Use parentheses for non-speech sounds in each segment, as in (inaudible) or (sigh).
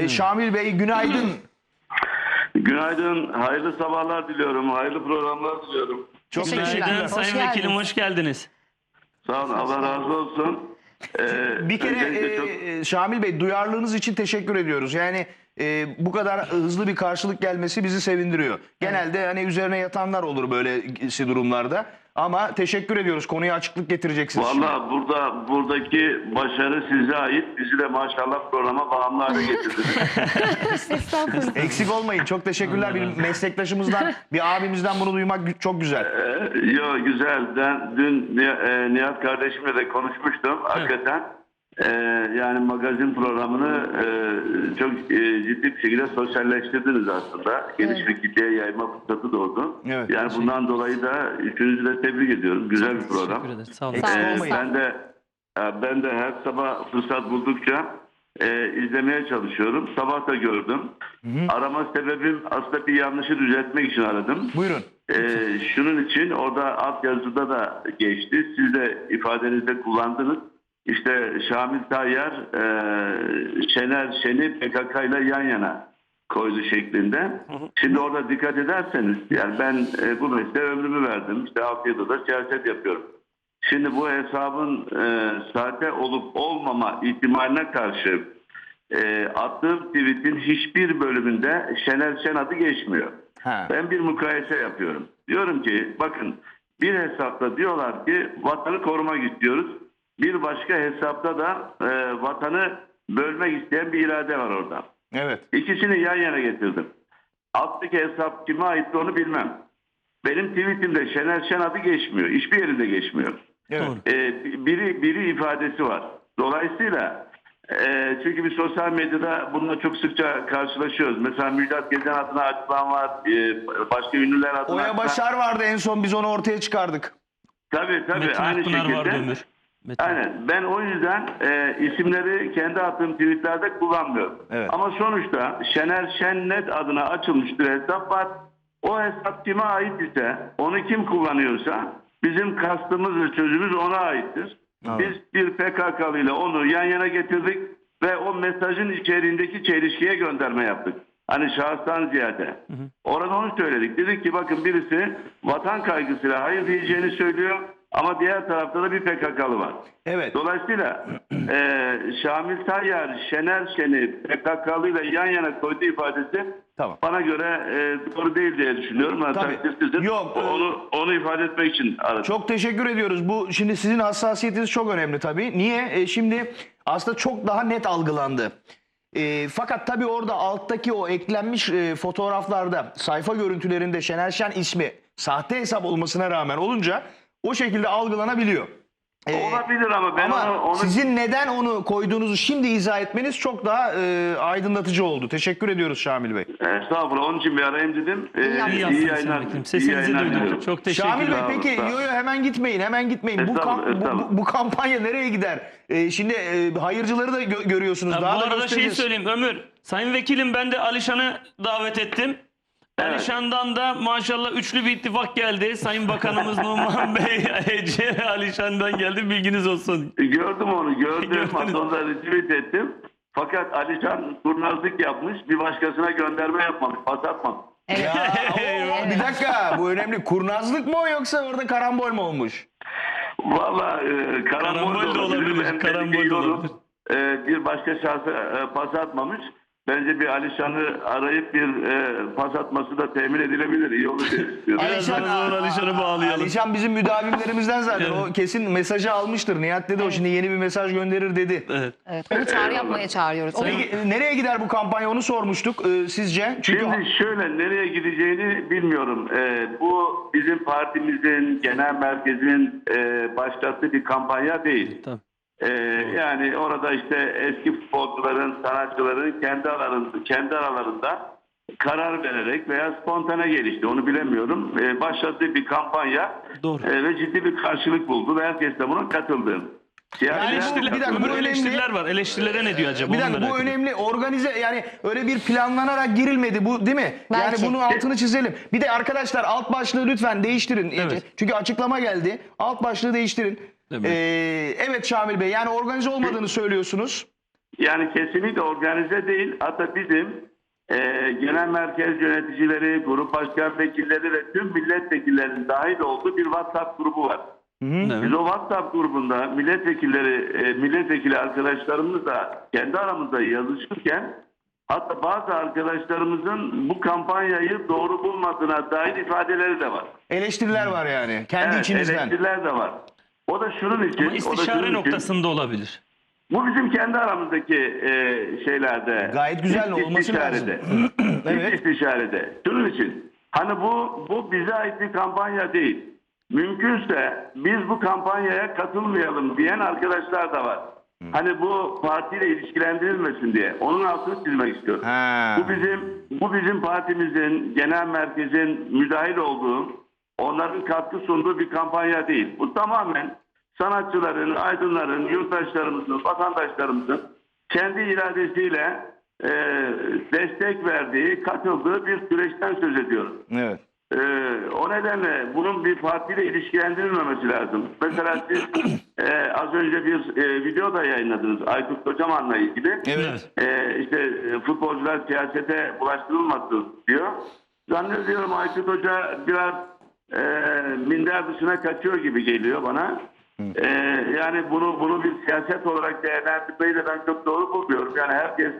E, Şamil Bey günaydın. (clears throat) Günaydın, hayırlı sabahlar diliyorum, hayırlı programlar diliyorum. Çok Teşekkürler. teşekkürler. Hoş Sayın geldiniz. Vekilim hoş geldiniz. Sağ olun, Allah razı olsun. Ee, Bir kere öncelikle çok- e, Şamil Bey duyarlılığınız için teşekkür ediyoruz. Yani e, bu kadar hızlı bir karşılık gelmesi bizi sevindiriyor. Genelde hani üzerine yatanlar olur böylesi durumlarda. Ama teşekkür ediyoruz. Konuya açıklık getireceksiniz. Valla burada buradaki başarı size ait. Bizi de maşallah programa bağımlı hale getirdiniz. (laughs) Estağfurullah. Eksik olmayın. Çok teşekkürler. Bir meslektaşımızdan, bir abimizden bunu duymak çok güzel. Ee, Yo güzel. Ben dün e, Nihat kardeşimle de konuşmuştum. Hakikaten e, yani magazin programını e, çok e, ciddi bir şekilde sosyalleştirdiniz aslında. Geniş bir kitleye yayma fırsatı doğdu. Evet, yani bundan dolayı da üçünüzü de tebrik ediyorum. Güzel bir program. Teşekkür ederiz. Sağ olun. Ee, olmayın. ben de e, ben de her sabah fırsat buldukça e, izlemeye çalışıyorum. Sabah da gördüm. Arama sebebim aslında bir yanlışı düzeltmek için aradım. Buyurun. Ee, şunun için orada altyazıda da geçti. Siz de ifadenizde kullandınız. İşte Şamil Tayyar e, Şener Şen'i PKK ile yan yana koydu şeklinde. Şimdi orada dikkat ederseniz yani ben e, bu mesleğe ömrümü verdim. İşte Altyazı'da siyaset yapıyorum. Şimdi bu hesabın e, sahte olup olmama ihtimaline karşı e, attığım tweetin hiçbir bölümünde Şener Şen adı geçmiyor. Ha. Ben bir mukayese yapıyorum. Diyorum ki bakın bir hesapta diyorlar ki vatanı korumak istiyoruz. Bir başka hesapta da e, vatanı bölmek isteyen bir irade var orada. Evet. İkisini yan yana getirdim. Alttaki hesap kime ait onu bilmem. Benim tweetimde Şener Şen adı geçmiyor. Hiçbir yerinde geçmiyor. Evet. Ee, biri biri ifadesi var. Dolayısıyla e, çünkü biz sosyal medyada bununla çok sıkça karşılaşıyoruz. Mesela Müjdat Gezen adına açılan var. e, başka ünlüler adına Oya Başar vardı en son biz onu ortaya çıkardık. Tabii tabii Metin aynı Akpınar şekilde. Ömür. Metin. Aynen. Ben o yüzden e, isimleri kendi attığım tweetlerde kullanmıyorum. Evet. Ama sonuçta Şener Şennet adına açılmış bir hesap var. O hesap kime ait ise, onu kim kullanıyorsa bizim kastımız ve sözümüz ona aittir. Anladım. Biz bir PKK'lı ile onu yan yana getirdik ve o mesajın içeriğindeki çelişkiye gönderme yaptık. Hani şahıstan ziyade. Orada onu söyledik. Dedik ki bakın birisi vatan kaygısıyla hayır diyeceğini söylüyor ama diğer tarafta da bir PKK'lı var. Evet. Dolayısıyla e, Şamil Tayyar, Şener Şen'i PKK'lı ile yan yana koyduğu ifadesi Tamam. bana göre e, doğru değil diye düşünüyorum. Ben Tabii. Yok, e- Onu, onu ifade etmek için aradım. Çok teşekkür ediyoruz. Bu şimdi sizin hassasiyetiniz çok önemli tabii. Niye? E, şimdi aslında çok daha net algılandı. E, fakat tabii orada alttaki o eklenmiş e, fotoğraflarda sayfa görüntülerinde Şener Şen ismi sahte hesap olmasına rağmen olunca o şekilde algılanabiliyor. E, Olabilir ama ben ama onu, onu sizin neden onu koyduğunuzu şimdi izah etmeniz çok daha e, aydınlatıcı oldu. Teşekkür ediyoruz Şamil Bey. Estağfurullah onun için bir arayayım dedim. Ee, İyi. İyi iyi yayınlar. Sesinizi yayınlar duyduk. diliyorum. Çok Şamil Bey peki yo yo hemen gitmeyin hemen gitmeyin. Bu, kamp- bu, bu, bu kampanya nereye gider? Ee, şimdi e, hayırcıları da gö- görüyorsunuz. Ha, Daha bu da arada şeyi göstereceğiz. söyleyeyim Ömür. Sayın Vekilim ben de Alişan'ı davet ettim. Evet. Alişan'dan da maşallah üçlü bir ittifak geldi. Sayın Bakanımız (laughs) Numan Bey, Ece Alişan'dan geldi bilginiz olsun. Gördüm onu gördüm. (laughs) Hatta onu da retweet ettim. Fakat Alişan kurnazlık yapmış. Bir başkasına gönderme yapmamış. Pas atmamış. Evet. Ya, (laughs) o- bir dakika bu önemli. Kurnazlık mı o yoksa orada karambol mu olmuş? Valla e, karambol, Karambol da olabilir, Ben karambol da olabilir. e, bir başka şahsa e, pas atmamış. Bence bir Alişan'ı arayıp bir e, pas atması da temin edilebilir. İyi olur diye. Alişan- zaman Alişan'ı bağlayalım. Alişan bizim müdavimlerimizden zaten. O kesin mesajı almıştır. Nihat dedi o şimdi yeni bir mesaj gönderir dedi. Evet. evet. Onu çağrı yapmaya çağırıyoruz. Peki, e, nereye gider bu kampanya onu sormuştuk e, sizce? Çünkü Şimdi şöyle nereye gideceğini bilmiyorum. Ee, bu bizim partimizin genel merkezin e, başlattığı bir kampanya değil. Tabii. Ee, yani orada işte eski futbolcuların, sanatçıların kendi aralarında, kendi aralarında karar vererek veya spontane gelişti. Onu bilemiyorum. Ee, başlattığı bir kampanya Doğru. e, ve ciddi bir karşılık buldu ve herkes de buna katıldı. Yani Eleştiriler, bir dakika, bu önemli. eleştiriler var. Eleştirilere ne diyor acaba? Bir dakika bu ediyorum. önemli organize yani öyle bir planlanarak girilmedi bu değil mi? Belki. Yani bunun altını çizelim. Bir de arkadaşlar alt başlığı lütfen değiştirin. Evet. Çünkü açıklama geldi. Alt başlığı değiştirin. Evet. Ee, evet Şamil Bey yani organize olmadığını söylüyorsunuz. Yani kesinlikle organize değil. Hatta bizim e, genel merkez yöneticileri, grup başkan vekilleri ve tüm milletvekillerinin dahil olduğu bir WhatsApp grubu var. Evet. Biz o WhatsApp grubunda milletvekilleri, e, milletvekili arkadaşlarımız da kendi aramızda yazışırken hatta bazı arkadaşlarımızın bu kampanyayı doğru bulmadığına dair ifadeleri de var. Eleştiriler var yani. Kendi Evet, içinizden. eleştiriler de var. O da şunun için, Ama o da şunun istişare için- noktasında olabilir. bu bizim kendi aramızdaki e, şeylerde. Gayet güzel iç olması istişarede. Evet. İç istişarede. Şunun için. Hani bu bu bize ait bir kampanya değil. Mümkünse biz bu kampanyaya katılmayalım diyen arkadaşlar da var. Hani bu partiyle ilişkilendirilmesin diye. Onun altını çizmek istiyorum. Ha. Bu bizim bu bizim partimizin genel merkezin müdahil olduğu, onların katkı sunduğu bir kampanya değil. Bu tamamen sanatçıların, aydınların, yurttaşlarımızın, vatandaşlarımızın kendi iradesiyle e, destek verdiği, katıldığı bir süreçten söz ediyoruz. Evet. Ee, o nedenle bunun bir partiyle ilişkilendirilmemesi lazım. Mesela siz e, az önce bir e, video da yayınladınız Aykut Kocaman'la ilgili. Evet. Ee, işte e, futbolcular siyasete bulaştırılmasın diyor. Zannediyorum Aykut Hoca biraz e, minder dışına kaçıyor gibi geliyor bana. Ee, yani bunu bunu bir siyaset olarak değerlendirmeyi de ben çok doğru bulmuyorum. Yani herkes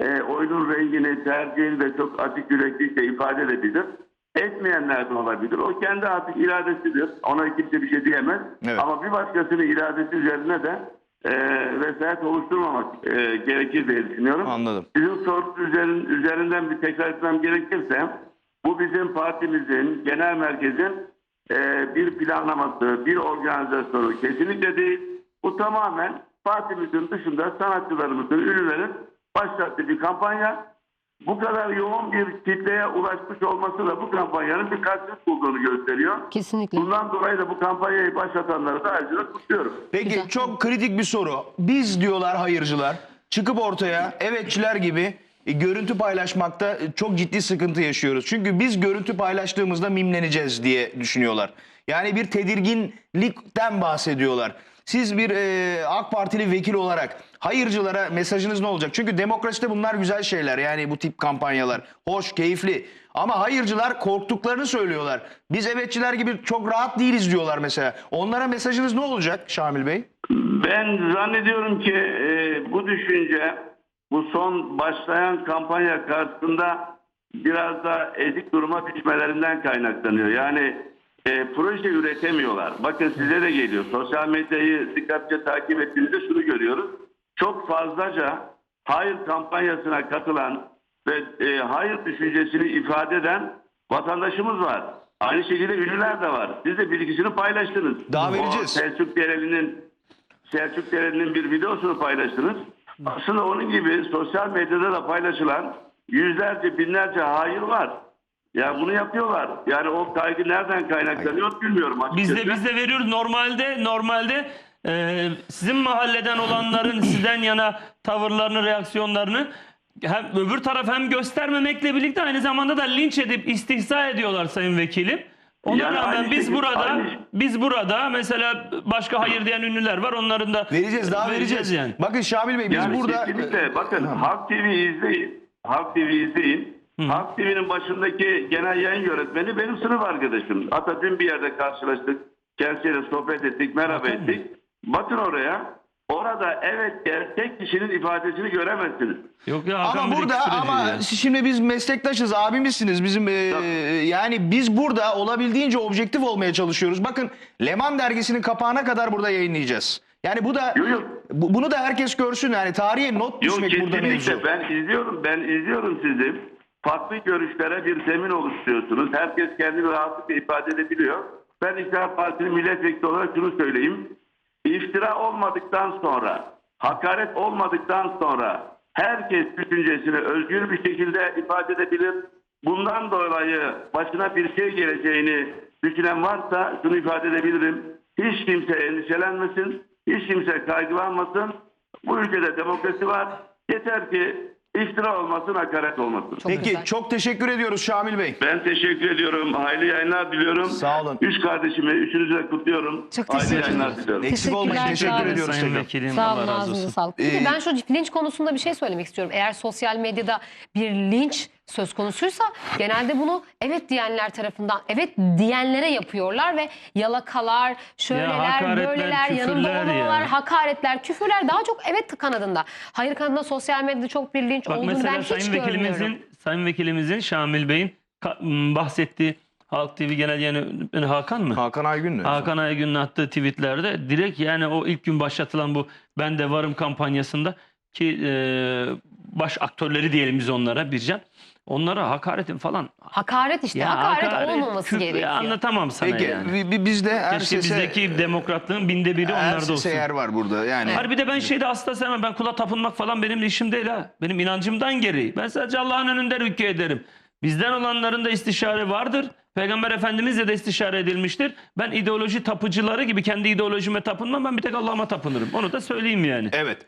e, oyunun rengini, tercihini de çok açık yüreklilikle ifade edebilir. Etmeyenler de olabilir. O kendi artık iradesidir. Ona kimse bir şey diyemez. Evet. Ama bir başkasının iradesi üzerine de e, vesayet oluşturmamak e, gerekir diye düşünüyorum. Anladım. Sizin sorunuz üzerin, üzerinden bir tekrar etmem gerekirse bu bizim partimizin, genel merkezin e, bir planlaması, bir organizasyonu kesinlikle değil. Bu tamamen partimizin dışında sanatçılarımızın, ünlülerin başlattığı bir kampanya. Bu kadar yoğun bir kitleye ulaşmış olması da bu kampanyanın bir karşılık bulduğunu gösteriyor. Kesinlikle. Bundan dolayı da bu kampanyayı başlatanları da ayrıca kutluyorum. Peki Güzel. çok kritik bir soru. Biz diyorlar hayırcılar çıkıp ortaya evetçiler gibi e, görüntü paylaşmakta e, çok ciddi sıkıntı yaşıyoruz. Çünkü biz görüntü paylaştığımızda mimleneceğiz diye düşünüyorlar. Yani bir tedirginlikten bahsediyorlar. Siz bir e, AK Partili vekil olarak hayırcılara mesajınız ne olacak? Çünkü demokraside bunlar güzel şeyler. Yani bu tip kampanyalar. Hoş, keyifli. Ama hayırcılar korktuklarını söylüyorlar. Biz evetçiler gibi çok rahat değiliz diyorlar mesela. Onlara mesajınız ne olacak Şamil Bey? Ben zannediyorum ki e, bu düşünce bu son başlayan kampanya karşısında biraz da ezik duruma düşmelerinden kaynaklanıyor. Yani e, proje üretemiyorlar. Bakın size de geliyor. Sosyal medyayı dikkatlice takip ettiğinizde şunu görüyoruz. Çok fazlaca hayır kampanyasına katılan ve e, hayır düşüncesini ifade eden vatandaşımız var. Aynı şekilde ünlüler de var. Siz de bilgisini paylaştınız. Daha O vereceğiz. Selçuk Dereli'nin Selçuk Dereli'nin bir videosunu paylaştınız. Aslında onun gibi sosyal medyada da paylaşılan yüzlerce binlerce hayır var. Ya bunu yapıyorlar. Yani o kaygı nereden kaynaklanıyor bilmiyorum açıkçası. Biz de biz de veriyoruz. Normalde normalde e, sizin mahalleden olanların (clears throat) sizden yana tavırlarını, reaksiyonlarını hem öbür taraf hem göstermemekle birlikte aynı zamanda da linç edip istihza ediyorlar sayın vekilim. Ona Yani rağmen aynı biz şekilde- burada aynı- biz burada mesela başka hayır diyen ünlüler var. Onların da Vereceğiz daha vereceğiz. yani. Bakın Şamil Bey biz Yani burada kesinlikle bakın Halk TV izleyin. Halk TV izleyin. Halk TV'nin başındaki genel yayın yönetmeni benim sınıf arkadaşım. Hatta dün bir yerde karşılaştık. Kendisiyle sohbet ettik, merhaba Bakın. ettik. Bakın oraya. Orada evet der, tek kişinin ifadesini göremezsiniz. Yok ya Hakan ama burada küfür ediyor ama ya. şimdi biz meslektaşız, abimizsiniz. Bizim e, yani biz burada olabildiğince objektif olmaya çalışıyoruz. Bakın Leman dergisinin kapağına kadar burada yayınlayacağız. Yani bu da Yok, yok. bu- bunu da herkes görsün. Yani tarihe not Yok düşmek burada mevzu. kesinlikle ben izliyorum ben izliyorum sizi. Farklı görüşlere bir zemin oluşturuyorsunuz. Herkes kendini rahatlıkla ifade edebiliyor. Ben İktidar Partisi'nin milletvekili olarak şunu söyleyeyim. İftira olmadıktan sonra, hakaret olmadıktan sonra herkes düşüncesini özgür bir şekilde ifade edebilir. Bundan dolayı başına bir şey geleceğini düşünen varsa şunu ifade edebilirim. Hiç kimse endişelenmesin, hiç kimse kaygılanmasın. Bu ülkede demokrasi var. Yeter ki iftira olmasın, hakaret olmasın. Çok Peki güzel. çok teşekkür ediyoruz Şamil Bey. Ben teşekkür ediyorum. Hayırlı yayınlar diliyorum. Sağ olun. Üç kardeşimi, üçünüzü de kutluyorum. Çok Hayırlı teşekkür yayınlar diliyorum. Eksik olmayın. Teşekkürler, sağ Teşekkür olun. ediyoruz Sayın tekrar. Vekilim Sağ Allah olun razı ağzınıza olsun. sağlık. Peki Ee, ben şu linç konusunda bir şey söylemek istiyorum. Eğer sosyal medyada bir linç söz konusuysa genelde bunu evet diyenler tarafından evet diyenlere yapıyorlar ve yalakalar, şöyleler, hakaretler, böyleler, yanında olmamalar, ya. hakaretler, küfürler daha çok evet kanadında. Hayır kanadında sosyal medyada çok bir linç Bak olduğunu ben hiç Sayın görmüyorum. Vekilimizin Sayın Vekilimizin Şamil Bey'in bahsettiği Halk TV Genel Yönetmeni Hakan mı? Hakan Aygün mü? Hakan Aygün'ün attığı tweetlerde direkt yani o ilk gün başlatılan bu Ben de Varım kampanyasında ki e, baş aktörleri diyelim biz onlara Bircan. Onlara hakaretin falan. Hakaret işte. hakaret, olmaması küfür- gerekiyor. Anlatamam sana Peki yani. bi- bizde her Keşke sese, bizdeki demokratlığın binde biri her onlarda sese olsun. yer var burada. Yani Harbi de ben şeyde asla sevmem. Ben kula tapınmak falan benim işim değil ha. Benim inancımdan geri. Ben sadece Allah'ın önünde rükû ederim. Bizden olanların da istişare vardır. Peygamber Efendimizle de istişare edilmiştir. Ben ideoloji tapıcıları gibi kendi ideolojime tapınmam. Ben bir tek Allah'ıma tapınırım. Onu da söyleyeyim yani. Evet.